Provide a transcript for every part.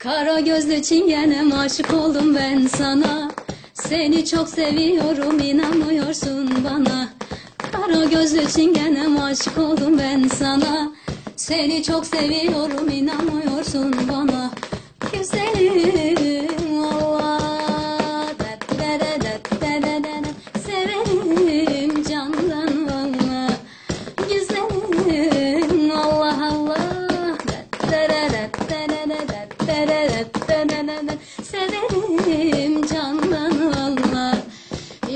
Kara gözlü çingenem aşık oldum ben sana. Seni çok seviyorum inanmıyorsun bana. Kara gözlü çingenem aşık oldum ben sana. Seni çok seviyorum inanmıyorsun bana Severim candan valla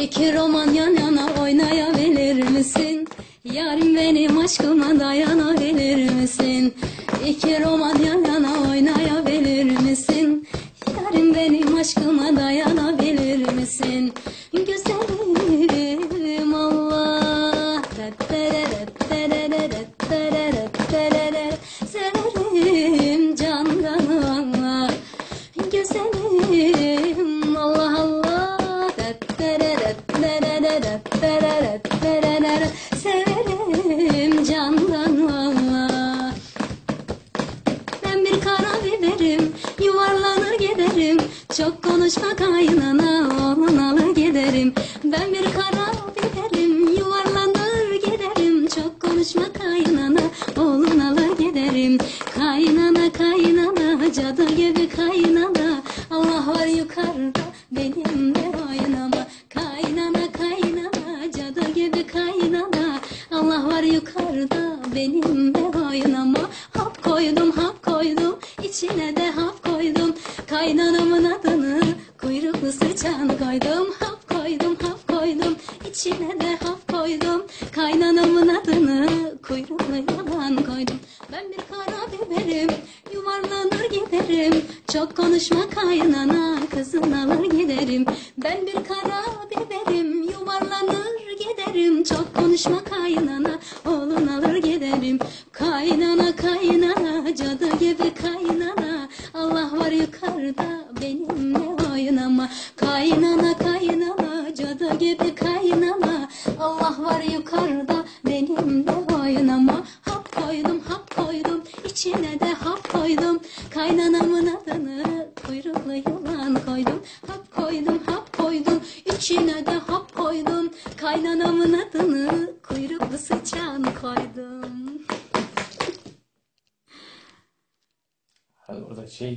İki roman yan yana oynayabilir misin? Yarim benim aşkıma dayanabilir misin? İki roman Severim candan Allah Ben bir kara biberim yuvarlanır giderim Çok konuşma kaynana oğlun alır giderim Ben bir kara biberim yuvarlanır giderim Çok konuşma kaynana oğlun alır giderim Kaynana kaynana cadı gibi kaynana. Allah var yukarıda benim de oynama var yukarıda benim de oynama Hap koydum hap koydum içine de hap koydum. Kaynanamın adını kuyruklu sıçan koydum. Hap koydum hap koydum içine de hap koydum. Kaynanamın adını kuyruklu yalan koydum. Ben bir kara biberim yuvarlanır giderim. Çok konuşma kaynana kızın alır giderim. Ben bir kara konuşma kaynana oğlun alır giderim Kaynana kaynana cadı gibi kaynana. Allah var yukarıda benimle oynama. Kaynana kaynana cadı gibi kaynana. Allah var yukarıda benimle oynama. Hap koydum hap koydum içine de hap koydum. Kaynanamın adını kuyruklu yılan koydum. Hap koydum hap koydum içine de hap koydum. Kaynanamın adını kuyruklu sıçan koydum. Hadi orada şey